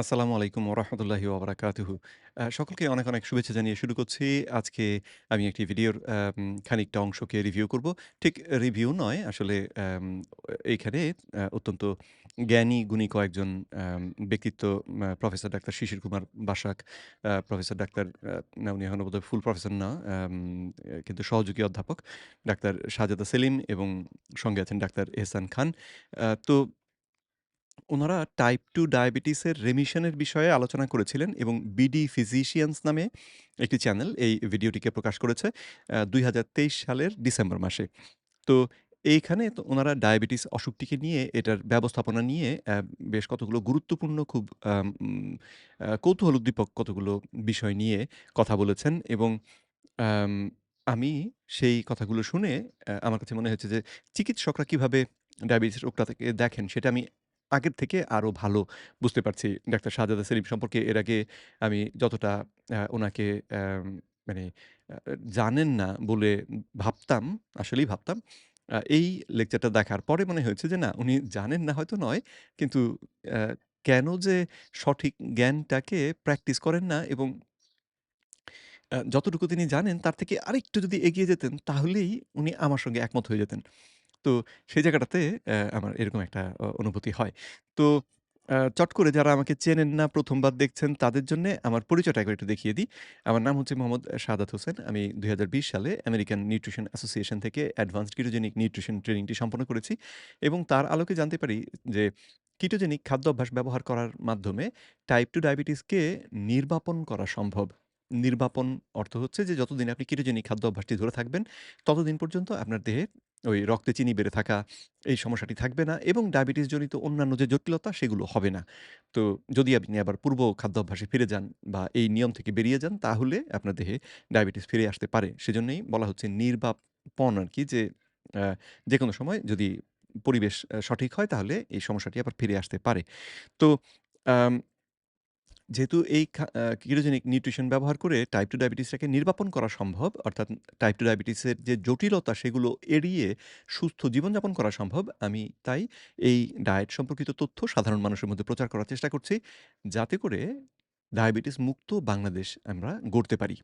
আসসালামু আলাইকুম ওরহমতুল্লাহি ওবরাকাতুহু। সকলকে অনেক, অনেক শুভেচ্ছা জানিয়ে শুরু করছি। আজকে আমি একটি ভিডিওর খানিকটা অংশকে রিভিউ করব। ঠিক রিভিউ নয় আসলে এইখানে অত্যন্ত জ্ঞানী গুণী কয়েকজন ব্যক্তিত্ব professor doctor Shishir Kumar Basak, professor doctor উনি এখনও বোধহয় ফুল প্রফেসর না, কিন্তু সহযোগী অধ্যাপক ডাক্তার শাহজাদা সেলিম এবং সঙ্গে আছেন ডাক্তার এহসান খান। তো উনারা টাইপ টু ডায়াবেটিসের রেমিশনের বিষয়ে আলোচনা করেছিলেন এবং বিডি ফিজিশিয়ানস নামে একটি চ্যানেল এই ভিডিওটিকে প্রকাশ করেছে ২০২৩ সালের ডিসেম্বর মাসে। তো এইখানে তো উনারা ডায়াবেটিস অসুখটিকে নিয়ে, এটার ব্যবস্থাপনা নিয়ে বেশ কতগুলো গুরুত্বপূর্ণ খুব কৌতূহল উদ্দীপক কতগুলো বিষয় নিয়ে কথা বলেছেন এবং, আমি সেই কথাগুলো শুনে আমার কাছে মনে হয়েছে যে চিকিৎসকরা কীভাবে ডায়াবেটিস রোগটাকে দেখেন, সেটা আমি আগের থেকে আরও ভালো বুঝতে পারছি। ডাক্তার শাহজাদা সেলিম সম্পর্কে এর আগে আমি যতটা ওনাকে মানে জানেন না বলে ভাবতাম, আসলেই ভাবতাম। এই লেকচারটা দেখার পরে মনে হয়েছে যে না উনি জানেন না হয়তো নয়, কিন্তু কেন যে সঠিক জ্ঞানটাকে প্র্যাকটিস করেন না এবং যতটুকু তিনি জানেন তার থেকে আরেকটু যদি এগিয়ে যেতেন তাহলেই উনি আমার সঙ্গে একমত হয়ে যেতেন। তো সেই জায়গাটাতে আমার এরকম একটা অনুভূতি হয়। তো চট করে যারা আমাকে চেনেন না, ১ম বার দেখছেন তাদের জন্যে আমার পরিচয়টা একবার একটু দেখিয়ে দিই। আমার নাম হচ্ছে মোহাম্মদ শাহাদাত হোসেন। আমি ২০২০ সালে আমেরিকান নিউট্রিশন অ্যাসোসিয়েশন থেকে অ্যাডভান্সড কিটোজেনিক নিউট্রিশন ট্রেনিংটি সম্পন্ন করেছি এবং তার আলোকে জানতে পারি যে কিটোজেনিক খাদ্য অভ্যাস ব্যবহার করার মাধ্যমে টাইপ 2 ডায়াবেটিসকে নির্বাপন করা সম্ভব। নির্বাপন অর্থ হচ্ছে যে যতদিন আপনি কিটোজেনিক খাদ্য অভ্যাসটি ধরে থাকবেন, ততদিন পর্যন্ত আপনার দেহে ওই রক্তে চিনি বেড়ে থাকা এই সমস্যাটি থাকবে না এবং ডায়াবেটিস জনিত অন্যান্য যে জটিলতা, সেগুলো হবে না। তো যদি আপনি আবার পূর্ব খাদ্যাভ্যাসে ফিরে যান বা এই নিয়ম থেকে বেরিয়ে যান, তাহলে আপনার দেহে ডায়াবেটিস ফিরে আসতে পারে। সেজন্যই বলা হচ্ছে নির্বাপন আরকি যে যে কোনো সময় যদি পরিবেশ সঠিক হয়, তাহলে এই সমস্যাটি আবার ফিরে আসতে পারে। তো যেহেতু এই আ নিউট্রিশন ব্যবহার করে টাইপ 2 ডায়াবেটিসটাকে নির্বাপন করা সম্ভব, অর্থাৎ টাইপ 2 ডায়াবেটিসের যে জটিলতা সেগুলো এড়িয়ে সুস্থ জীবনযাপন করা সম্ভব। আমি তাই এই ডায়েট সম্পর্কিত তথ্য সাধারণ মানুষের মধ্যে প্রচার করার চেষ্টা করছি। যাতে করে ডায়াবেটিস মুক্ত বাংলাদেশ আমরা গড়তে পারি।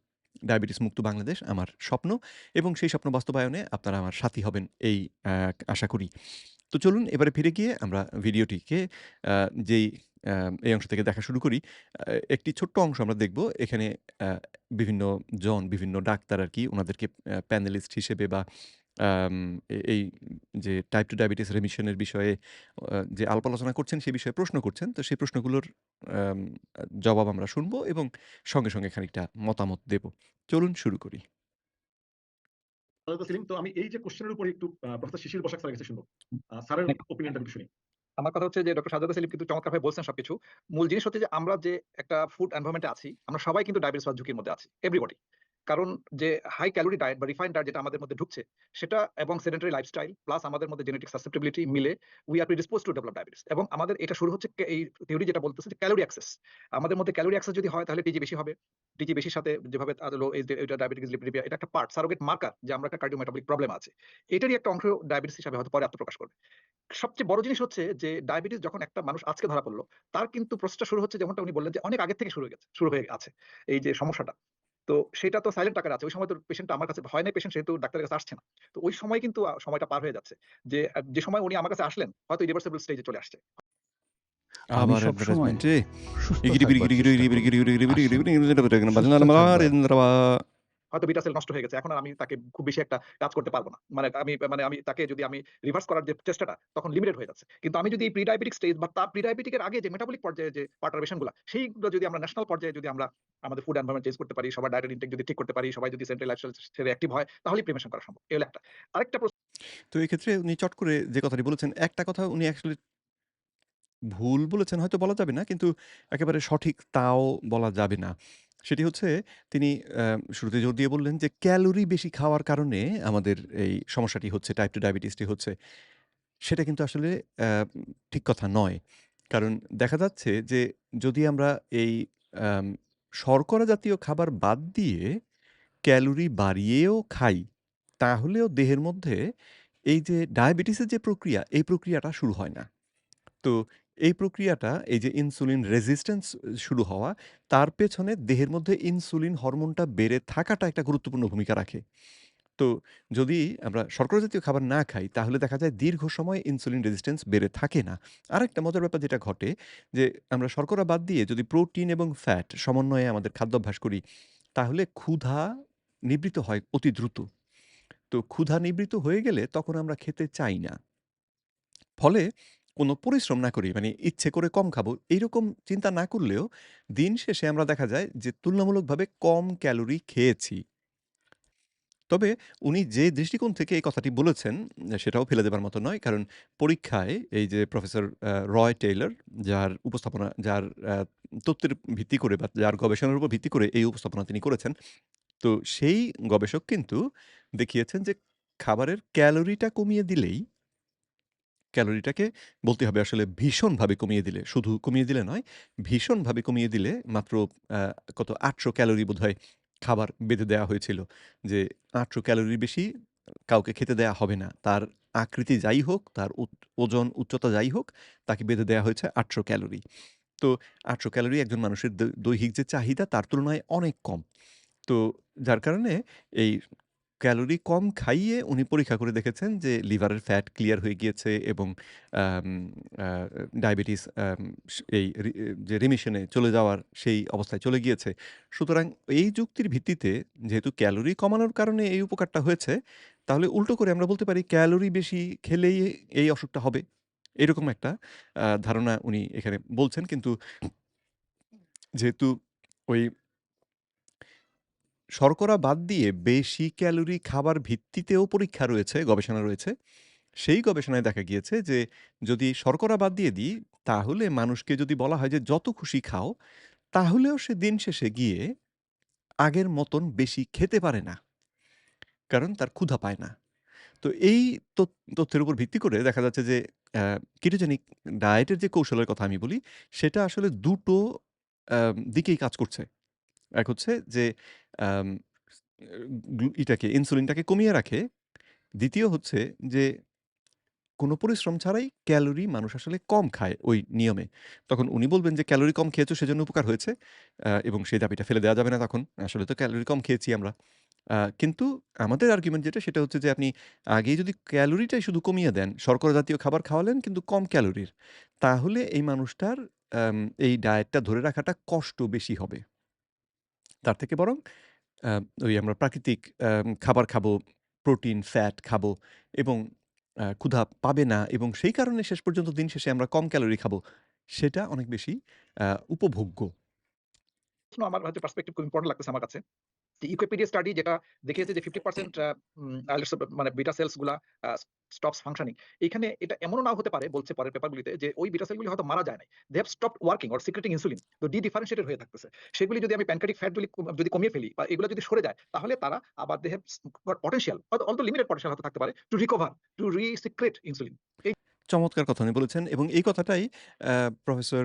ডায়াবেটিস মুক্ত বাংলাদেশ আমার স্বপ্ন এবং সেই স্বপ্ন বাস্তবায়নে আপনারা আমার সাথী হবেন এই আশা করি। তো চলুন এবারে ফিরে গিয়ে আমরা ভিডিওটিকে যেই এই অংশ থেকে দেখা শুরু করি। একটি ছোট্ট অংশ আমরা দেখব। এখানে বিভিন্ন জন, বিভিন্ন ডাক্তার আরকি উনাদেরকে আ প্যানেলিস্ট হিসেবে বা এই যে টাইপ 2 ডায়াবেটিস রেমিশন এর বিষয়ে যে আলাপ আলোচনা করছেন সে বিষয়ে প্রশ্ন করছেন। তো সেই প্রশ্নগুলোর জবাব আমরা শুনব এবং সঙ্গে, সঙ্গে খানিকটা মতামত দেব। চলুন শুরু করি। তো আমি এই যে কোয়েশ্চেন এর উপরে একটু প্রফেসর শিশির বসাক স্যারের কাছে শুনব। স্যারের হ্যাঁ। ওপিনিয়নটা একটু শুনি। আমার কথা হচ্ছে যে ডক্টর সাজাদা সেলিম কিন্তু চমৎকার ভাবে বলছেন সবকিছু। মূল জিনিস হচ্ছে যে আমরা যে একটা ফুড এনভায়রনমেন্ট আছি, আমরা সবাই কিন্তু ডায়াবেটিস বা ঝুঁকির মধ্যে আছি। এভরিবডি। কারণ যে হাই ক্যালোরি ডায়েট বা রিফাইন্ড ডায়েট যেটা আমাদের মধ্যে ঢুকছে, সেটা এবং সেডেন্টারি লাইফস্টাইল প্লাস আমাদের মধ্যে জেনেটিক সাসেপ্টিবিলিটি মিলে we are predisposed to develop diabetes. এবং আমাদের এটা শুরু হচ্ছে এই থিওরি যেটা বলতেছে যে ক্যালোরি অ্যাক্সেস। আমাদের মধ্যে ক্যালোরি অ্যাক্সেস যদি হয় তাহলে টিজি বেশি হবে। টিজি বেশির সাথে যেভাবে আ এই এটা ডায়াবেটিস লিপিডিমিয়া এটা একটা পার্ট সারোগেট মার্কার যে আমরা একটা কার্ডিওমেটাবলিক প্রবলেম আছে। এটারই একটা অংশ ডায়াবেটিস হিসাবে হয়তো পরে আত্মপ্রকাশ করবে। সবচেয়ে বড় জিনিস হচ্ছে যে ডায়াবেটিস যখন একটা মানুষ আজকে ধরা পড়ল তার কিন্তু প্রসেসটা শুরু হচ্ছে যেমনটা উনি বললেন যে অনেক আগে থেকে শুরু হয়ে গেছে শুরু হয়ে আছে এই যে সমস্যাটা। তো সেটা তো সাইলেন্ট আকারে আছে। ওই সময় তো পেশেন্ট আমার কাছে হয় নাই পেশেন্ট সেহেতু ডাক্তারের কাছে আসছে না। তো ওই সময় কিন্তু সময়টা পার হয়ে যাচ্ছে। যে যে সময় উনি আমার কাছে আসলেন হয়তো ইরিভার্সিবল স্টেজে এ চলে আসছে। আবার গিরি অ্যাডভার্টাইজমেন্ট হয়তো বিটা সেল নষ্ট হয়ে গেছে। এখন আর আমি তাকে খুব বেশি একটা কাজ করতে পারব না। মানে আমি মানে আমি তাকে যদি আমি রিভার্স করার যে চেষ্টাটা তখন লিমিটেড হয়ে যাচ্ছে। কিন্তু আমি যদি এই প্রি ডায়াবেটিক স্টেজ বা তার প্রি ডায়াবেটিক এর আগে যে মেটাবলিক পর্যায়ে যে পারটারবেশনগুলা সেইগুলো যদি আমরা ন্যাশনাল পর্যায়ে যদি আমরা আমাদের ফুড এনভায়রনমেন্ট চেঞ্জ করতে পারি, সবার ডায়েটের ইনটেক যদি ঠিক করতে পারি, সবাই যদি সেন্ট্রাল লাইফস্টাইল অ্যাক্টিভ হয় তাহলেই প্রিভেনশন করা সম্ভব। এই একটা। আরেকটা তো এক্ষেত্রে উনি চট করে যে কথাটি বলেছেন, একটা কথা উনি অ্যাকচুয়ালি ভুল বলেছেন হয়তো বলা যাবে না। কিন্তু একেবারে সঠিক তাও বলা যাবে না। সেটি হচ্ছে তিনি শুরুতে জোর দিয়ে বললেন যে ক্যালোরি বেশি খাওয়ার কারণে আমাদের এই সমস্যাটি হচ্ছে, টাইপ টু ডায়াবেটিসটি হচ্ছে। সেটা কিন্তু আসলে ঠিক কথা নয়। কারণ দেখা যাচ্ছে যে যদি আমরা এই শর্করা জাতীয় খাবার বাদ দিয়ে ক্যালোরি বাড়িয়েও খাই, তাহলেও দেহের মধ্যে এই যে ডায়াবেটিসের যে প্রক্রিয়া, এই প্রক্রিয়াটা শুরু হয় না। তো এই প্রক্রিয়াটা এই যে ইনসুলিন রেজিস্ট্যান্স শুরু হওয়া, তার পেছনে দেহের মধ্যে ইনসুলিন হরমোনটা বেড়ে থাকাটা একটা গুরুত্বপূর্ণ ভূমিকা রাখে। তো যদি আমরা শর্করা জাতীয় খাবার না খাই, তাহলে দেখা যায় দীর্ঘ সময় ইনসুলিন রেজিস্ট্যান্স বেড়ে থাকে না। আরেকটা মজার ব্যাপার যেটা ঘটে যে, আমরা শর্করা বাদ দিয়ে যদি প্রোটিন এবং ফ্যাট সমন্বয়ে আমাদের খাদ্যাভ্যাস করি, তাহলে ক্ষুধা নিবৃত হয় অতি দ্রুত। তো ক্ষুধা নিবৃত হয়ে গেলে তখন আমরা খেতে চাই না। ফলে কোনো পরিশ্রম না করি মানে ইচ্ছে করে কম খাব, এইরকম চিন্তা না করলেও দিন শেষে আমরা দেখা যায় যে তুলনামূলকভাবে কম ক্যালোরি খেয়েছি। তবে উনি যে দৃষ্টিকোণ থেকে এই কথাটি বলেছেন, সেটাও ফেলে দেবার মতো নয়। কারণ পরীক্ষায় এই যে প্রফেসর রয় টেইলর যার উপস্থাপনা যার তথ্যের ভিত্তি করে বা যার গবেষণার উপর ভিত্তি করে এই উপস্থাপনা তিনি করেছেন। তো সেই গবেষক কিন্তু দেখিয়েছেন যে খাবারের ক্যালোরিটা কমিয়ে দিলেই ক্যালোরিটাকে বলতে হবে আসলে ভীষণভাবে কমিয়ে দিলে, শুধু কমিয়ে দিলে নয়, ভীষণভাবে কমিয়ে দিলে মাত্র কত ৮০০ ক্যালোরি বোধহয় খাবার বেঁধে দেওয়া হয়েছিল। যে ৮০০ ক্যালোরির বেশি কাউকে খেতে দেয়া হবে না। তার আকৃতি যাই হোক, তার ওজন, উচ্চতা যাই হোক, তাকে বেঁধে দেওয়া হয়েছে ৮০০ ক্যালোরি। তো ৮০০ ক্যালোরি একজন মানুষের দৈহিক যে চাহিদা তার তুলনায় অনেক কম। তো যার কারণে এই ক্যালোরি কম খাইয়ে উনি পরীক্ষা করে দেখেছেন যে লিভারের ফ্যাট ক্লিয়ার হয়ে গিয়েছে এবং ডায়াবেটিস এই যে রিমিশনে চলে যাওয়ার সেই অবস্থায় চলে গিয়েছে। সুতরাং এই যুক্তির ভিত্তিতে যেহেতু ক্যালোরি কমানোর কারণে এই উপকারটা হয়েছে, তাহলে উল্টো করে আমরা বলতে পারি ক্যালোরি বেশি খেলেই এই অসুখটা হবে। এরকম একটা ধারণা উনি এখানে বলছেন। কিন্তু যেহেতু ওই শর্করা বাদ দিয়ে বেশি ক্যালোরি খাবার ভিত্তিতেও পরীক্ষা রয়েছে, গবেষণা রয়েছে। সেই গবেষণায় দেখা গিয়েছে যে যদি শর্করা বাদ দিয়ে দিই, তাহলে মানুষকে যদি বলা হয় যে যত খুশি খাও, তাহলেও সে দিন শেষে গিয়ে আগের মতন বেশি খেতে পারে না। কারণ তার ক্ষুধা পায় না। তো এই তথ তথ্যের উপর ভিত্তি করে দেখা যাচ্ছে যে কেটোজেনিক ডায়েটের যে কৌশলের কথা আমি বলি, সেটা আসলে দুটো দিকেই কাজ করছে। এক হচ্ছে যে ইটাকে ইনসুলিনটাকে কমিয়ে রাখে। দ্বিতীয় হচ্ছে যে কোনো পরিশ্রম ছাড়াই ক্যালোরি মানুষ আসলে কম খায় ওই নিয়মে। তখন উনি বলবেন যে, "ক্যালোরি কম খেয়েছো সেজন্য উপকার হয়েছে।" এবং সেই দাবিটা ফেলে দেওয়া যাবে না তখন। আসলে তো ক্যালোরি কম খেয়েছি আমরা। কিন্তু আমাদের আর্গুমেন্ট যেটা সেটা হচ্ছে যে আপনি আগেই যদি ক্যালোরিটাই শুধু কমিয়ে দেন, শর্করা জাতীয় খাবার খাওয়ালেন কিন্তু কম ক্যালোরির। তাহলে এই মানুষটার এই ডায়েটটা ধরে রাখাটা কষ্ট বেশি হবে। তার থেকে বরং ওই আমরা প্রাকৃতিক খাবার খাব, প্রোটিন, ফ্যাট খাব এবং ক্ষুধা পাবে না এবং সেই কারণে শেষ পর্যন্ত দিন শেষে আমরা কম ক্যালোরি খাব। সেটা অনেক বেশি উপভোগ্য। আমার হচ্ছে পার্সপেক্টিভ খুব ইম্পর্টেন্ট লাগতেছে আমার কাছে। যে স্টাডি যেটা দেখিয়েছে যে 50% আ উম আইলেটস মানে বিটা সেলসগুলা স্টপস ফাংশনিং। এখানে এটা এমনও নাও হতে পারে বলছে পরের পেপারগুলিতে যে ওই বিটা সেলগুলি হয়তো মারা যায় নাই। They have stopped working or secreting insulin. তো ডি ডিফারেনশিয়েটেড হয়ে থাকতেছে। সেগুলি যদি আমি প্যানক্রিয়াটিক ফ্যাট গুলি যদি কমিয়ে ফেলি বা এগুলো যদি সরে যায় তাহলে তারা আবার দে হ্যাভ পটেনশিয়াল হয়তো অল্প লিমিটেড পটেনশিয়াল হয়তো থাকতে পারে to recover, to re-secrete insulin. এই চমৎকার কথা উনি বলেছেন এবং এই কথাটাই প্রফেসর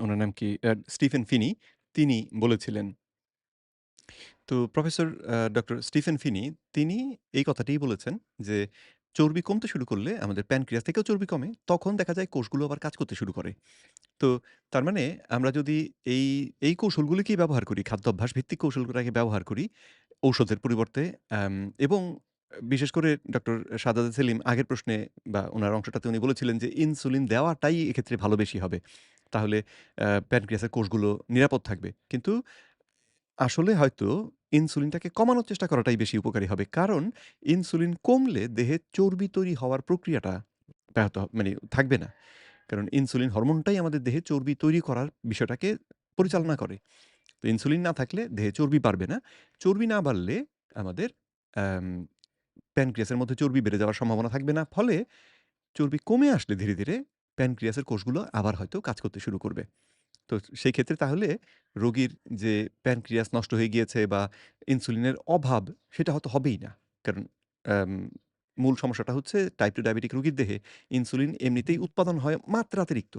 ওনার নাম কি? স্টিফেন ফিনি তিনি বলেছিলেন। তো প্রফেসর ডক্টর স্টিফেন ফিনি তিনি এই কথাটিই বলেছেন যে, চর্বি কমতে শুরু করলে আমাদের প্যানক্রিয়াস থেকেও চর্বি কমে। তখন দেখা যায় কোষগুলো আবার কাজ করতে শুরু করে। তো তার মানে আমরা যদি এই, এই কৌশলগুলিকেই ব্যবহার করি, খাদ্যাভ্যাস ভিত্তিক কৌশলগুলোকে ব্যবহার করি ঔষধের পরিবর্তে এবং বিশেষ করে ডক্টর শাহজাদা সেলিম আগের প্রশ্নে বা ওনার অংশটাতে উনি বলেছিলেন যে, ইনসুলিন দেওয়াটাই এক্ষেত্রে ভালো বেশি হবে। তাহলে প্যানক্রিয়াসের কোষগুলো নিরাপদ থাকবে। কিন্তু আসলে হয়তো ইনসুলিনটাকে কমানোর চেষ্টা করাটাই বেশি উপকারী হবে। কারণ ইনসুলিন কমলে দেহে চর্বি তৈরি হওয়ার প্রক্রিয়াটা ব্যাহত মানে থাকবে না। কারণ ইনসুলিন হরমোনটাই আমাদের দেহে চর্বি তৈরি করার বিষয়টাকে পরিচালনা করে। তো ইনসুলিন না থাকলে দেহে চর্বি বাড়বে না। চর্বি না বাড়লে আমাদের আম প্যানক্রিয়াসের মধ্যে চর্বি বেড়ে যাওয়ার সম্ভাবনা থাকবে না। ফলে চর্বি কমে আসলে ধীরে, ধীরে প্যানক্রিয়াসের কোষগুলো আবার হয়তো কাজ করতে শুরু করবে। তো সেই ক্ষেত্রে তাহলে রোগীর যে প্যানক্রিয়াস নষ্ট হয়ে গিয়েছে বা ইনসুলিনের অভাব সেটা হয়তো হবেই না। কারণ মূল সমস্যাটা হচ্ছে টাইপ টু ডায়াবেটিক রোগীর দেহে ইনসুলিন এমনিতেই উৎপাদন হয় মাত্রাতিরিক্ত।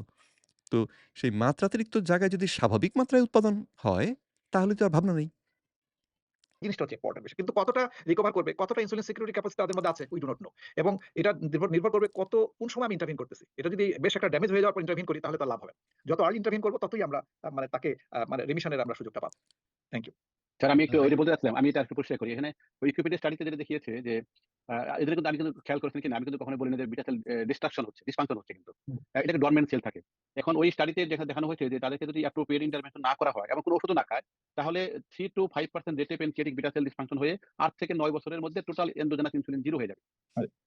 তো সেই মাত্রাতিরিক্ত জায়গায় যদি স্বাভাবিক মাত্রায় উৎপাদন হয়, তাহলে তো আর ভাবনা নেই। জিনিসটা হচ্ছে ইম্পর্টেন্ট বিষয়। কিন্তু কতটা রিকভার করবে, কতটা ইনসুলিন সিকিউরিটি ক্যাপাসিটি তাদের মধ্যে আছে উই ডু নট নো। এবং এটা নির্ভর করবে কত কোন সময় আমি ইন্টারভিউ করতেছি। এটা যদি বেশ একটা ড্যামেজ হয়ে যাওয়ার পর ইন্টারভিউ করি তাহলে তার লাভ হবে যত আর্লি ইন্টারভিউ করব ততই আমরা মানে তাকে মানে রিমিশনের আমরা সুযোগটা পাবো। Thank you. স্যার আমি একটু ওই ওইটা বলতে চাচ্ছিলাম। আমি এটা একটু পরিষ্কার করি। এখানে উইকিপিডিয়া স্টাডিতে যেটা দেখিয়েছে যে এদের কিন্তু আমি কিন্তু খেয়াল করেছেন কিনা আমি কিন্তু কখনোই বলি না যে বিটা সেল ডিস্ট্রাকশন হচ্ছে, ডিসফাংশন হচ্ছে কিন্তু। এটাকে ডরমেন্ট সেল থাকে। এখন ওই স্টাডিতে দেখা দেখানো হয়েছে যে তাদেরকে যদি অ্যাপ্রোপ্রিয়েট ইন্টারভেনশন না করা হয় এবং কোন ওষুধও না খায়, তাহলে 3 to 5% রেটে প্যানক্রিয়াটিক বিটা সেল ডিসফাংশন হয়ে 8 থেকে 9 বছরের মধ্যে টোটাল এন্ডোজেনাস ইনসুলিন জিরো হয়ে যাবে।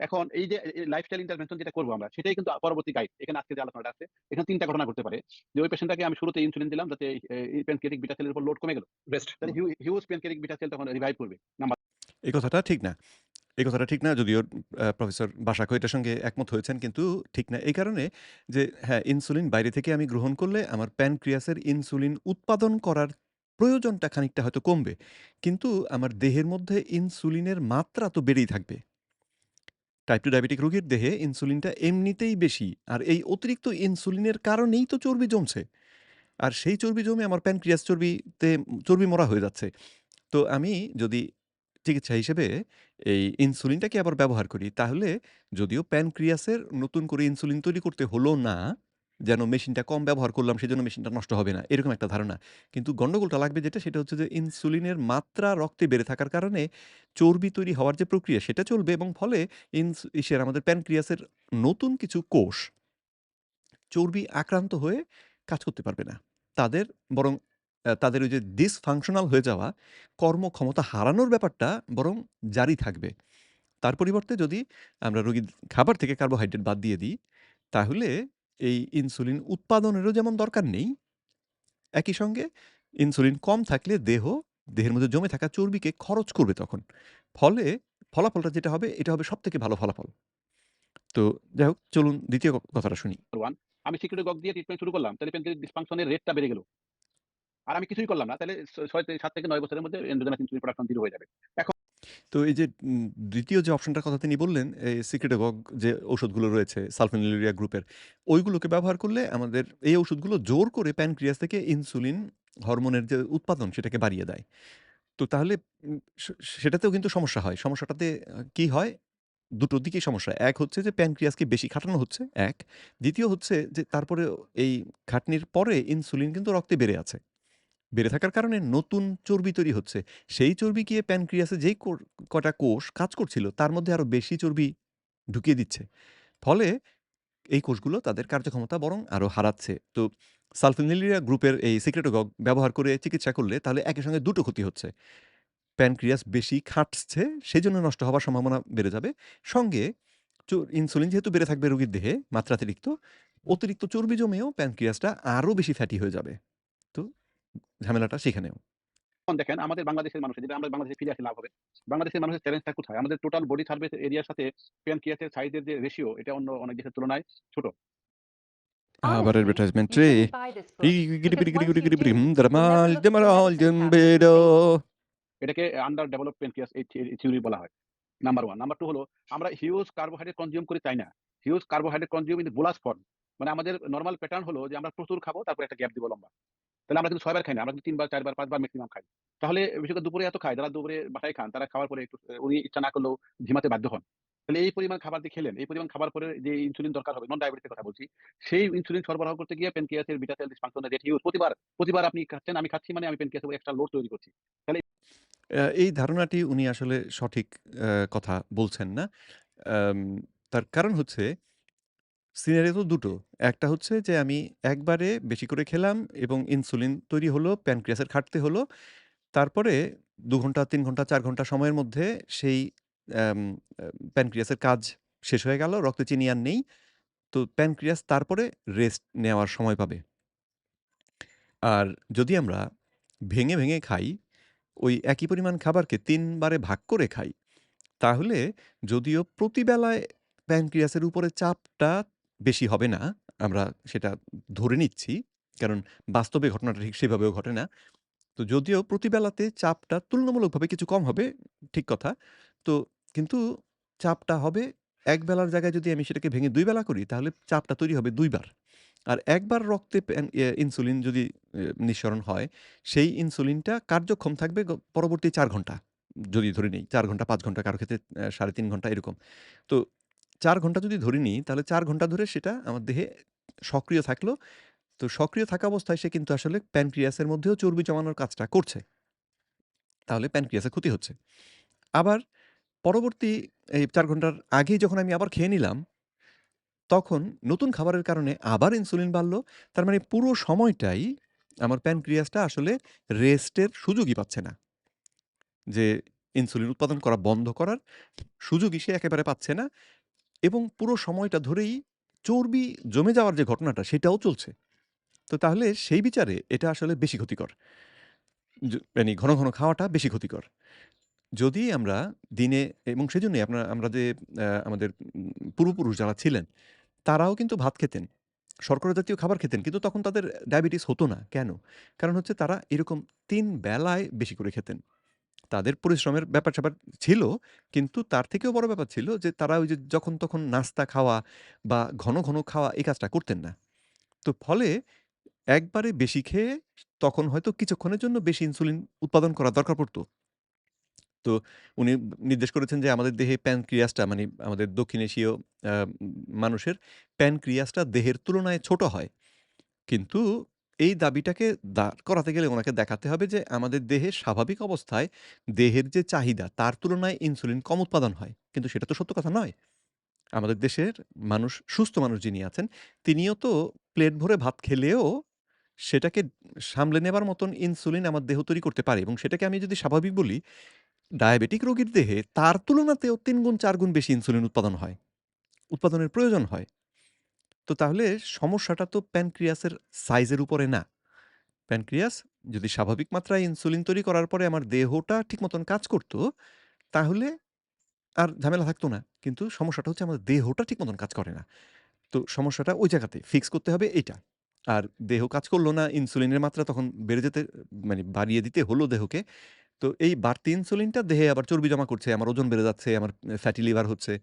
এখন এই যে লাইফস্টাইল ইন্টারভেনশন যেটা করব আমরা সেটাই কিন্তু পরবর্তী গাইড। এখানে আজকে যে আলোচনাটা আছে, এখানে তিনটা ঘটনা ঘটতে পারে। যে ওই পেশেন্টটাকে আমি শুরুতে ইনসুলিন দিলাম যাতে এই এই বিটা সেলের উপর লোড কমে গেল। Best. Huge pancreatic beta cell তখন রিভাইভ করবে। নাম্বার এই কথাটা ঠিক না। এই কথাটা ঠিক না যদিও প্রফেসর বাসাকো এটার সঙ্গে একমত হয়েছেন কিন্তু ঠিক না। এই কারণে যে হ্যাঁ, ইনসুলিন বাইরে থেকে আমি গ্রহণ করলে আমার প্যানক্রিয়াসের ইনসুলিন উৎপাদন করার প্রয়োজনটা খানিকটা হয়তো কমবে। কিন্তু আমার দেহের মধ্যে ইনসুলিনের মাত্রা তো বেড়েই থাকবে। টাইপ 2 ডায়াবেটিক রোগীর দেহে ইনসুলিনটা এমনিতেই বেশি। আর এই অতিরিক্ত ইনসুলিনের কারণেই তো চর্বি জমছে। আর সেই চর্বি জমে আমার প্যানক্রিয়াস চর্বিতে চর্বি মরা হয়ে যাচ্ছে। তো আমি যদি চিকিৎসা হিসেবে এই ইনসুলিনটাকে আবার ব্যবহার করি, তাহলে যদিও প্যানক্রিয়াসের নতুন করে ইনসুলিন তৈরি করতে হলো না, যেন মেশিনটা কম ব্যবহার করলাম সেজন্য মেশিনটা নষ্ট হবে না, এরকম একটা ধারণা। কিন্তু গন্ডগোলটা লাগবে যেটা সেটা হচ্ছে যে ইনসুলিনের মাত্রা রক্তে বেড়ে থাকার কারণে চর্বি তৈরি হওয়ার যে প্রক্রিয়া সেটা চলবে এবং ফলে ইনস আমাদের প্যানক্রিয়াসের নতুন কিছু কোষ চর্বি আক্রান্ত হয়ে কাজ করতে পারবে না। তাদের বরং তাদের ওই যে ডিসফাংশনাল হয়ে যাওয়া, কর্মক্ষমতা হারানোর ব্যাপারটা বরং জারি থাকবে। তার পরিবর্তে যদি আমরা রোগীর খাবার থেকে কার্বোহাইড্রেট বাদ দিয়ে দিই, তাহলে এই ইনসুলিন উৎপাদনেরও যেমন দরকার নেই, একই সঙ্গে ইনসুলিন কম থাকলে দেহ, দেহের মধ্যে জমে থাকা চর্বিকে খরচ করবে তখন। ফলে ফলাফলটা যেটা হবে এটা হবে সবথেকে ভালো ফলাফল। তো যাই হোক চলুন দ্বিতীয় কথাটা শুনি। 1 আমি সিকিউরিটি গগ দিয়ে ট্রিটমেন্ট শুরু করলাম। তাহলে প্যানক্রিয়াটিক ডিসফাংশনের রেটটা বেড়ে গেল। আর আমি কিছুই করলাম না। তাহলে ছ ৬ থেকে ৭ থেকে ৯ বছরের মধ্যে এন্ডোজেনাস ইনসুলিন প্রোডাকশন জিরো হয়ে যাবে। এখন তো এই যে দ্বিতীয় যে অপশনটার কথা তিনি বললেন, এই সিক্রেটাগগ যে ঔষধগুলো রয়েছে সালফেনিলুরিয়া গ্রুপের, ওইগুলোকে ব্যবহার করলে আমাদের এই ওষুধগুলো জোর করে প্যানক্রিয়াস থেকে ইনসুলিন হরমোনের যে উৎপাদন সেটাকে বাড়িয়ে দেয়। তো তাহলে সেটাতেও কিন্তু সমস্যা হয়। সমস্যাটাতে কি হয়? দুটো দিকেই সমস্যা। এক হচ্ছে যে প্যানক্রিয়াসকে বেশি খাটানো হচ্ছে, এক। দ্বিতীয় হচ্ছে যে তারপরেও এই খাটনির পরে ইনসুলিন কিন্তু রক্তে বেড়ে আছে। বেড়ে থাকার কারণে নতুন চর্বি তৈরি হচ্ছে। সেই চর্বি গিয়ে প্যানক্রিয়াসে যেই কটা কোষ কাজ করছিল তার মধ্যে আরও বেশি চর্বি ঢুকিয়ে দিচ্ছে। ফলে এই কোষগুলো তাদের কার্যক্ষমতা বরং আরও হারাচ্ছে। তো সালফেনিলুরিয়া গ্রুপের এই সিক্রেটাগগ ব্যবহার করে চিকিৎসা করলে তাহলে একই সঙ্গে দুটো ক্ষতি হচ্ছে। প্যানক্রিয়াস বেশি খাটছে, সেই জন্য নষ্ট হওয়ার সম্ভাবনা বেড়ে যাবে। সঙ্গে ইনসুলিন যেহেতু বেড়ে থাকবে রোগীর দেহে মাত্রাতিরিক্ত, অতিরিক্ত চর্বি জমেও প্যানক্রিয়াসটা আরও বেশি ফ্যাটি হয়ে যাবে। ঝামেলাটা সেখানেও। দেখেন আমাদের বাংলাদেশের মানুষের যেটা আমরা বাংলাদেশে ফিরে আসলে লাভ হবে। বাংলাদেশের মানুষের চ্যালেঞ্জটা কোথায়? আমাদের টোটাল বডি সারফেস এরিয়ার সাথে প্যানক্রিয়াসের সাইজের যে রেশিও এটা অন্য অনেক দেশের তুলনায় ছোট। আবার অ্যাডভার্টাইজমেন্ট রে। the same. এটাকে আন্ডার ডেভেলপড প্যানক্রিয়াস এই থিওরি বলা হয়। নাম্বার 1 নাম্বার 2 হলো আমরা হিউজ কার্বোহাইড্রেট কনজিউম করি তাই না। Huge carbohydrate consume in bolus form. মানে আমাদের নর্মাল প্যাটার্ন হলো যে আমরা প্রচুর খাব তারপর একটা গ্যাপ দিব লম্বা। তাহলে আমরা কিন্তু ৬ বার খাই না। আমরা কিন্তু ৩ বার, ৪ বার, ৫ বার মেক্সিমাম খাই। তাহলে বিশেষ করে দুপুরে এত খায়, যারা দুপুরে বাসায় খান তারা খাওয়ার পরে একটু উনি ইচ্ছা না করলেও ঝিমাতে বাধ্য হন। তাহলে এই পরিমাণ খাবার দিয়ে খেলেন, এই পরিমাণ খাবার পরে যে ইনসুলিন দরকার হবে, নন ডায়াবেটিস এর কথা বলছি। সেই ইনসুলিন সরবরাহ করতে গিয়ে প্যানক্রিয়াসের বিটা সেল ডিসফাংশনের রেট হিউজ। প্রতিবার, প্রতিবার আপনি খাচ্ছেন, আমি খাচ্ছি মানে আমি প্যানক্রিয়াসের এক্সট্রা লোড তৈরি করছি। তাহলে এই ধারণাটি উনি আসলে সঠিক কথা বলছেন না। তার কারণ হচ্ছে সিনারিও তো দুটো। একটা হচ্ছে যে আমি একবারে বেশি করে খেলাম এবং ইনসুলিন তৈরি হলো, প্যানক্রিয়াসের খাটতে হলো। তারপরে ২ ঘণ্টা, ৩ ঘণ্টা, ৪ ঘণ্টা সময়ের মধ্যে সেই প্যানক্রিয়াসের কাজ শেষ হয়ে গেল। রক্তে চিনি আর নেই। তো প্যানক্রিয়াস তারপরে রেস্ট নেওয়ার সময় পাবে। আর যদি আমরা ভেঙে, ভেঙে খাই, ওই একই পরিমাণ খাবারকে ৩ বারে ভাগ করে খাই, তাহলে যদিও প্রতিবেলায় প্যানক্রিয়াসের উপরে চাপটা বেশি হবে না, আমরা সেটা ধরে নিচ্ছি। কারণ বাস্তবে ঘটনাটা ঠিক সেভাবেও ঘটে না। তো যদিও প্রতিবেলাতে চাপটা তুলনামূলকভাবে কিছু কম হবে, ঠিক কথা। তো কিন্তু চাপটা হবে এক বেলার জায়গায় যদি আমি সেটাকে ভেঙে ২ বেলা করি, তাহলে চাপটা তৈরি হবে দুইবার আর একবার রক্তে ইনসুলিন যদি নিঃসরণ হয়, সেই ইনসুলিনটা কার্যক্ষম থাকবে পরবর্তী চার ঘণ্টা। যদি ধরে নেই চার ঘণ্টা, পাঁচ ঘণ্টা, কারও ক্ষেত্রে সাড়ে তিন ঘণ্টা এরকম। তো ৪ ঘণ্টা যদি ধরে নিই, তাহলে ৪ ঘণ্টা ধরে সেটা আমার দেহে সক্রিয় থাকল। তো সক্রিয় থাকা অবস্থায় সে কিন্তু আসলে প্যানক্রিয়াসের মধ্যেও চর্বি জমানোর কাজটা করছে। তাহলে প্যানক্রিয়াসের ক্ষতি হচ্ছে। আবার পরবর্তী এই চার ঘণ্টার আগেই যখন আমি আবার খেয়ে নিলাম তখন নতুন খাবারের কারণে আবার ইনসুলিন বাড়লো। তার মানে পুরো সময়টাই আমার প্যানক্রিয়াসটা আসলে রেস্টের সুযোগই পাচ্ছে না। যে ইনসুলিন উৎপাদন করা বন্ধ করার সুযোগই সে একেবারে পাচ্ছে না এবং পুরো সময়টা ধরেই চর্বি জমে যাওয়ার যে ঘটনাটা সেটাও চলছে। তো তাহলে সেই বিচারে এটা আসলে বেশি ক্ষতিকর। মানে ঘন, ঘন খাওয়াটা বেশি ক্ষতিকর। যদি আমরা দিনে এবং সেজন্যই আপনার আমরা যে আমাদের পূর্বপুরুষ যারা ছিলেন, তারাও কিন্তু ভাত খেতেন। শর্করা জাতীয় খাবার খেতেন। কিন্তু তখন তাদের ডায়াবেটিস হতো না। কেন? কারণ হচ্ছে তারা এরকম ৩ বেলায় বেশি করে খেতেন। তাদের পরিশ্রমের ব্যাপার-স্যাপার ছিল, কিন্তু তার থেকেও বড় ব্যাপার ছিল যে তারা ওই যে যখন তখন নাস্তা খাওয়া বা ঘন, ঘন খাওয়া এই কাজটা করতেন না। তো ফলে একবারে বেশি খেয়ে তখন হয়তো কিছুক্ষণের জন্য বেশি ইনসুলিন উৎপাদন করা দরকার পড়তো। তো উনি নির্দেশ করেছেন যে আমাদের দেহে প্যানক্রিয়াসটা মানে আমাদের দক্ষিণ এশীয় মানুষের প্যানক্রিয়াসটা দেহের তুলনায় ছোট হয়। কিন্তু এই দাবিটাকে দাঁড় করাতে গেলে ওনাকে দেখাতে হবে যে আমাদের দেহের স্বাভাবিক অবস্থায় দেহের যে চাহিদা তার তুলনায় ইনসুলিন কম উৎপাদন হয়। কিন্তু সেটা তো সত্য কথা নয়। আমাদের দেশের মানুষ সুস্থ মানুষ যিনি আছেন তিনিও তো প্লেট ভরে ভাত খেলেও সেটাকে সামলে নেবার মতন ইনসুলিন আমার দেহ তৈরি করতে পারে এবং সেটাকে আমি যদি স্বাভাবিক বলি, ডায়াবেটিক রোগীর দেহে তার তুলনাতেও ৩ গুণ ৪ গুণ বেশি ইনসুলিন উৎপাদন হয়। উৎপাদনের প্রয়োজন হয়। তো তাহলে সমস্যাটা তো প্যানক্রিয়াসের সাইজের উপরে না। প্যানক্রিয়াস যদি স্বাভাবিক মাত্রায় ইনসুলিন তৈরি করার পরে আমার দেহটা ঠিক মতন কাজ করত, তাহলে আর ঝামেলা থাকতো না। কিন্তু সমস্যাটা হচ্ছে আমাদের দেহটা ঠিক মতন কাজ করে না। তো সমস্যাটা ওই জায়গাতে ফিক্স করতে হবে এইটা। আর দেহ কাজ করল না, ইনসুলিনের মাত্রা তখন বেড়ে যেতে মানে বাড়িয়ে দিতে হলো দেহকে। তো এই বাড়তি ইনসুলিনটা দেহে আবার চর্বি জমা করছে, আমার ওজন বেড়ে যাচ্ছে, আমার ফ্যাটি লিভার হচ্ছে।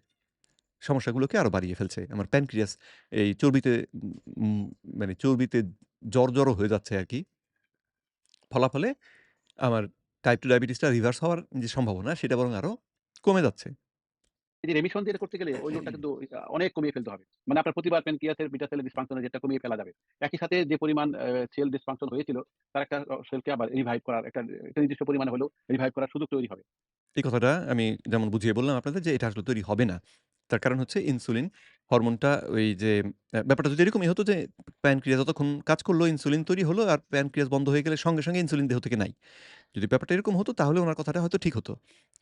সমস্যাগুলোকে আরও বাড়িয়ে ফেলছে। আমার প্যানক্রিয়াস এই চর্বিতে মানে চর্বিতে জর্জরও হয়ে যাচ্ছে আর কি ফলাফলে আমার টাইপ টু ডায়াবেটিসটা রিভার্স হওয়ার যে সম্ভাবনা, সেটা বরং আরও কমে যাচ্ছে। এই রেমিশন দিয়ে করতে গেলে ওই লোডটা কিন্তু অনেক কমিয়ে ফেলতে হবে। মানে আপনার প্রতিবার প্যানক্রিয়াসের বিটা ডিসফাংশন যেটা কমিয়ে ফেলা যাবে। একই সাথে যে পরিমাণ সেল ডিসফাংশন হয়েছিল তার একটা সেলকে আবার রিভাইভ করার একটা নির্দিষ্ট রিভাইভ করার সুযোগ তৈরি হবে। এই কথাটা আমি যেমন বুঝিয়ে বললাম আপনাদের যে এটা আসলে তৈরি হবে না। তার কারণ হচ্ছে ইনসুলিন হরমোনটা ওই যে ব্যাপারটা যদি এরকমই হতো যে প্যানক্রিয়াস যতক্ষণ কাজ করল ইনসুলিন তৈরি হলো আর প্যানক্রিয়াস বন্ধ হয়ে গেলে সঙ্গে, সঙ্গে ইনসুলিন দেহ থেকে নাই। যদি ব্যাপারটা এরকম হতো তাহলে ওনার কথাটা হয়তো ঠিক হতো।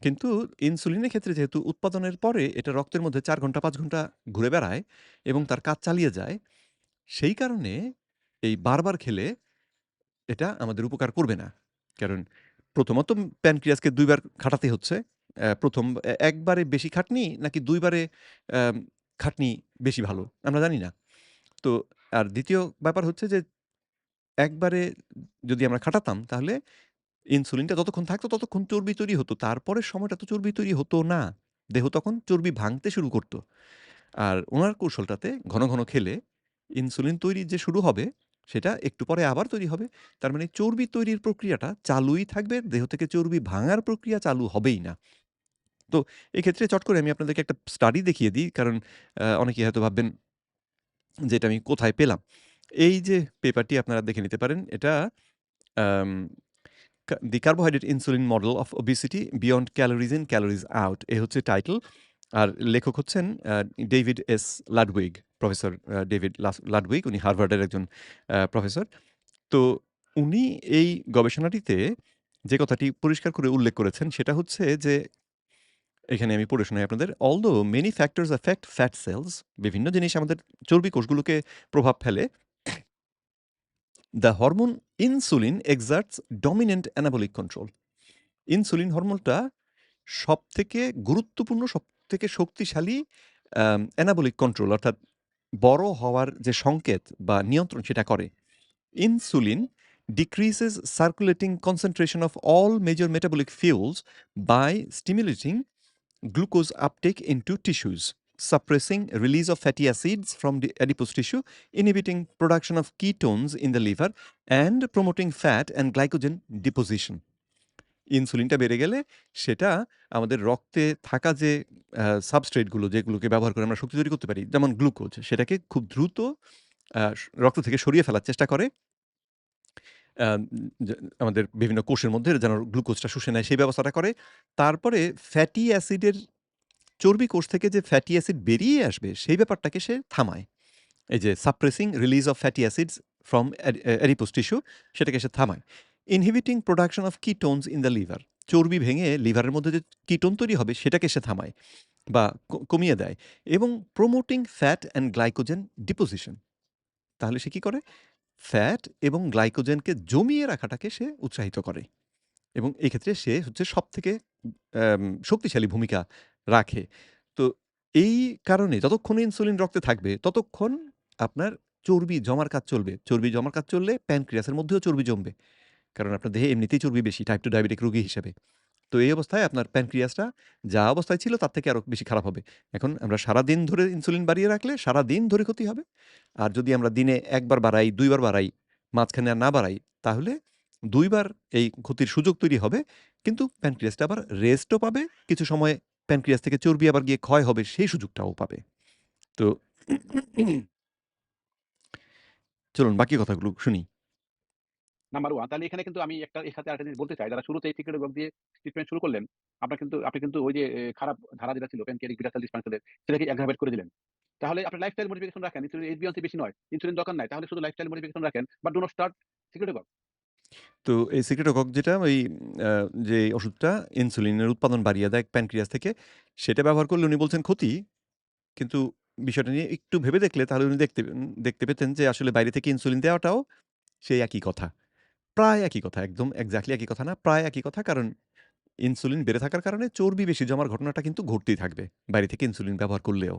কিন্তু ইনসুলিনের ক্ষেত্রে যেহেতু উৎপাদনের পরে এটা রক্তের মধ্যে চার ঘণ্টা পাঁচ ঘণ্টা ঘুরে বেড়ায় এবং তার কাজ চালিয়ে যায়, সেই কারণে এই বারবার খেলে এটা আমাদের উপকার করবে না। কারণ প্রথমত প্যানক্রিয়াসকে দুইবার খাটাতে হচ্ছে। প্রথম একবারে বেশি খাটনি নাকি দুইবারে খাটনি বেশি ভালো? আমরা জানি না। তো আর দ্বিতীয় ব্যাপার হচ্ছে যে একবারে যদি আমরা খাটাতাম তাহলে ইনসুলিনটা যতক্ষণ থাকতো ততক্ষণ চর্বি তৈরি হতো। তারপরে সময়টা তো চর্বি তৈরি হতো না। দেহ তখন চর্বি ভাঙতে শুরু করত। আর ওনার কৌশলটাতে ঘন, ঘন খেলে ইনসুলিন তৈরি যে শুরু হবে সেটা একটু পরে আবার তৈরি হবে। তার মানে চর্বি তৈরির প্রক্রিয়াটা চালুই থাকবে। দেহ থেকে চর্বি ভাঙার প্রক্রিয়া চালু হবেই না। তো এক্ষেত্রে চট করে আমি আপনাদেরকে একটা স্টাডি দেখিয়ে দিই। কারণ অ্যা অনেকেই হয়তো ভাববেন যে এটা আমি কোথায় পেলাম? এই যে পেপারটি আপনারা দেখে নিতে পারেন। এটা আম carbohydrate insulin model of Model beyond calories in calories out এ হচ্ছে টাইটেল। আর লেখক হচ্ছেন David S Ludwig, professor David Ludwig উনি হার্ভার্ডের একজন প্রফেসর। তো উনি এই গবেষণাটিতে যে কথাটি পরিষ্কার করে উল্লেখ করেছেন সেটা হচ্ছে যে এখানে আমি পড়ে শোনাই আপনাদের। Although many factors affect fat cells বিভিন্ন জিনিস আমাদের চর্বি কোষগুলোকে প্রভাব ফেলে। The hormone insulin exerts dominant anabolic control insulin হরমোনটা সব থেকে গুরুত্বপূর্ণ সব থেকে শক্তিশালী অ্যানাবলিক কন্ট্রোল অর্থাৎ বড় হওয়ার যে সংকেত বা নিয়ন্ত্রণ সেটা করে। Insulin decreases circulating concentration of all major metabolic fuels by stimulating glucose uptake into tissues suppressing release of fatty acids from the adipose tissue, inhibiting production of ketones in the liver, and promoting fat and glycogen deposition. ইনসুলিনটা বেড়ে গেলে সেটা আমাদের রক্তে থাকা যে সাবস্ট্রেটগুলো যেগুলোকে ব্যবহার করে আমরা শক্তি তৈরি করতে পারি, যেমন গ্লুকোজ সেটাকে খুব দ্রুত রক্ত থেকে সরিয়ে ফেলার চেষ্টা করে। আমাদের বিভিন্ন কোষের মধ্যে যেন গ্লুকোজটা শুষে নেয় সেই ব্যবস্থাটা করে। তারপরে ফ্যাটি অ্যাসিডের চর্বি কোষ থেকে যে ফ্যাটি অ্যাসিড বেরিয়ে আসবে, সেই ব্যাপারটাকে সে থামায়। এই যে suppressing release of fatty acids from ad tissue সেটাকে সে থামায়। Inhibiting production of ketones in the liver চর্বি ভেঙে লিভারের মধ্যে যে কিটোন তৈরি হবে, সেটাকে সে থামায় বা কমিয়ে দেয় এবং promoting fat and glycogen deposition. তাহলে সে কি করে? ফ্যাট এবং গ্লাইকোজেনকে জমিয়ে রাখাটাকে সে উৎসাহিত করে এবং এক্ষেত্রে সে হচ্ছে সবথেকে আম শক্তিশালী ভূমিকা রাখে। তো এই কারণে যতক্ষণ ইনসুলিন রক্তে থাকবে ততক্ষণ আপনার চর্বি জমার কাজ চলবে। চর্বি জমার কাজ চললে প্যানক্রিয়াসের মধ্যেও চর্বি জমবে। কারণ আপনার দেহে এমনিতেই চর্বি বেশি টাইপ 2 ডায়াবেটিক রোগী হিসেবে। তো এই অবস্থায় আপনার প্যানক্রিয়াসটা যা অবস্থায় ছিল তার থেকে আরও বেশি খারাপ হবে। এখন আমরা সারাদিন ধরে ইনসুলিন বাড়িয়ে রাখলে সারাদিন ধরে ক্ষতি হবে। আর যদি আমরা দিনে ১ বার বাড়াই, ২ বার বাড়াই, মাঝখানে আর না বাড়াই তাহলে ২ বার এই ক্ষতির সুযোগ তৈরি হবে। কিন্তু প্যানক্রিয়াসটা আবার রেস্টও পাবে। কিছু সময় প্যানক্রিয়াস থেকে চর্বি আবার গিয়ে ক্ষয় হবে সেই সুযোগটাও পাবে। তো চলুন বাকি কথাগুলো শুনি। নাম্বার 1 তাহলে এখানে কিন্তু আমি একটা সাথে আরেকটা জিনিস বলতে চাই। যারা শুরুতেই সিক্রেট ডগ দিয়ে ট্রিটমেন্ট শুরু করলেন, আপনার কিন্তু আপনি কিন্তু ওই যে খারাপ ধারা যেটা ছিল প্যানক্রিয়াটিক বিটা সেল ডিসফাংশনের সেটাকে এগ্রাভেট করে দিলেন। তাহলে আপনি লাইফস্টাইল মডিফিকেশন রাখেন। ইনসুলিন HbA1c বেশি নয়। ইনসুলিন দরকার নাই। তাহলে শুধু লাইফস্টাইল মডিফিকেশন রাখেন বাট ডু নট স্টার্ট। তো এই সিক্রেটোকক যেটা ওই যে ওষুধটা ইনসুলিনের উৎপাদন বাড়িয়ে দেয় প্যানক্রিয়াস থেকে সেটা ব্যবহার করলে উনি বলছেন ক্ষতি। কিন্তু বিষয়টা নিয়ে একটু ভেবে দেখলে তাহলে উনি দেখতে দেখতে পেতেন যে আসলে বাইরে থেকে ইনসুলিন দেওয়াটাও সেই একই কথা। প্রায় একই কথা। একদম এক্সাক্টলি একই কথা না, প্রায় একই কথা। কারণ ইনসুলিন বেড়ে থাকার কারণে চর্বি বেশি জমার ঘটনাটা কিন্তু ঘটতেই থাকবে। বাইরে থেকে ইনসুলিন ব্যবহার করলেও।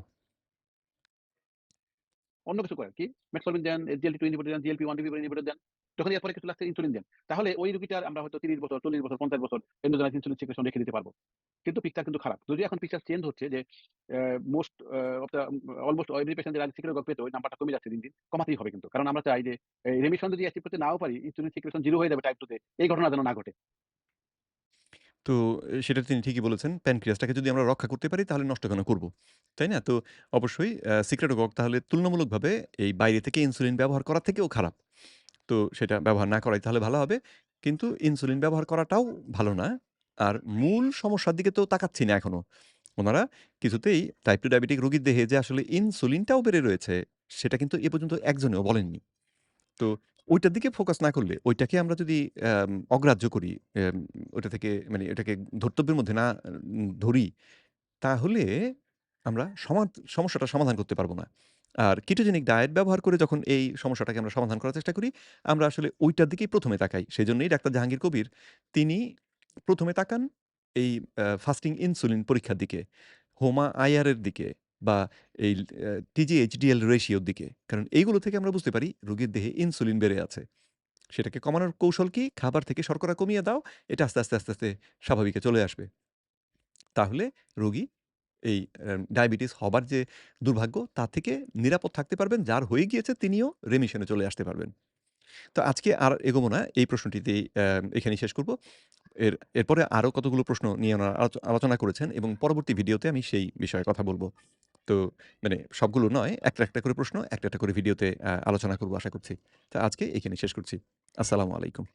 অন্য কিছু করেন। কি? মেটফর্মিন দেন, SGLT2 ইনহিবিটর দেন, GLP-1 ইনহিবিটর দেন। তখন এরপরে কিছু লাগছে ইনসুলিন দেন। তাহলে ওই রোগীটার আমরা হয়তো ৩০ বছর, ৪০ বছর, ৫০ বছর এন্ডোজেনাস ইনসুলিন সিক্রেশন রেখে দিতে পারব। কিন্তু পিকচার কিন্তু খারাপ। যদি এখন পিকচার চেঞ্জ হচ্ছে যে most of the almost every patient যারা সিক্রেট ডগ পেত ওই নাম্বারটা কমে যাচ্ছে দিন, দিন। কমাতেই হবে কিন্তু। কারণ আমরা চাই যে রেমিশন যদি অ্যাচিভ করতে নাও পারি ইনসুলিন সিক্রেশন 0 হয়ে যাবে টাইপ 2 তে। এই ঘটনা যেন না ঘটে। তো সেটা তিনি ঠিকই বলেছেন। প্যানক্রিয়াসটাকে যদি আমরা রক্ষা করতে পারি তাহলে নষ্ট কেন করব? তাই না? তো অবশ্যই আ সিক্রেটোকক তাহলে তুলনামূলকভাবে এই বাইরে থেকে ইনসুলিন ব্যবহার করার থেকেও খারাপ। তো সেটা ব্যবহার না করাই তাহলে ভালো হবে। কিন্তু ইনসুলিন ব্যবহার করাটাও ভালো না। আর মূল সমস্যার দিকে তো তাকাচ্ছি না এখনও। উনারা কিছুতেই টাইপ 2 ডায়াবেটিক রোগীর দেহে যে আসলে ইনসুলিনটাও বেড়ে রয়েছে সেটা কিন্তু এ পর্যন্ত একজনেও বলেননি। তো ওইটার দিকে ফোকাস না করলে ওইটাকে আমরা যদি অগ্রাহ্য করি, ওইটা থেকে মানে এটাকে ধর্তব্যের মধ্যে না ধরি তাহলে আমরা সমাদ সমস্যাটার সমাধান করতে পারব না। আর কিটোজেনিক ডায়েট ব্যবহার করে যখন এই সমস্যাটাকে আমরা সমাধান করার চেষ্টা করি, আমরা আসলে ওইটার দিকেই ১ম এ তাকাই। সেজন্যই ডাক্তার জাহাঙ্গীর কবির তিনি প্রথমে তাকান এই ফাস্টিং ইনসুলিন পরীক্ষার দিকে, হোমা আইআর এর দিকে বা এই টিজিএইচডিএল রেশিওর দিকে। কারণ এইগুলো থেকে আমরা বুঝতে পারি রোগীর দেহে ইনসুলিন বেড়ে আছে। সেটাকে কমানোর কৌশল কি? খাবার থেকে শর্করা কমিয়ে দাও। এটা আস্তে, আস্তে, আস্তে, আস্তে স্বাভাবিকে চলে আসবে। তাহলে রোগী এই ডায়াবেটিস হবার যে দুর্ভাগ্য তা থেকে নিরাপদ থাকতে পারবেন। যার হয়ে গিয়েছে তিনিও রেমিশনে চলে আসতে পারবেন। তো আজকে আর এগোবো না। এই প্রশ্নটিতেই এখানেই শেষ করব। এর এরপরে আরও কতগুলো প্রশ্ন নিয়ে ওনারা আলোচনা করেছেন এবং পরবর্তী ভিডিওতে আমি সেই বিষয়ে কথা বলব তো মানে সবগুলো নয়, একটা, একটা করে প্রশ্ন একটা, একটা করে ভিডিওতে আলোচনা করব আশা করছি। তো আজকে এখানেই শেষ করছি। আসসালামু আলাইকুম।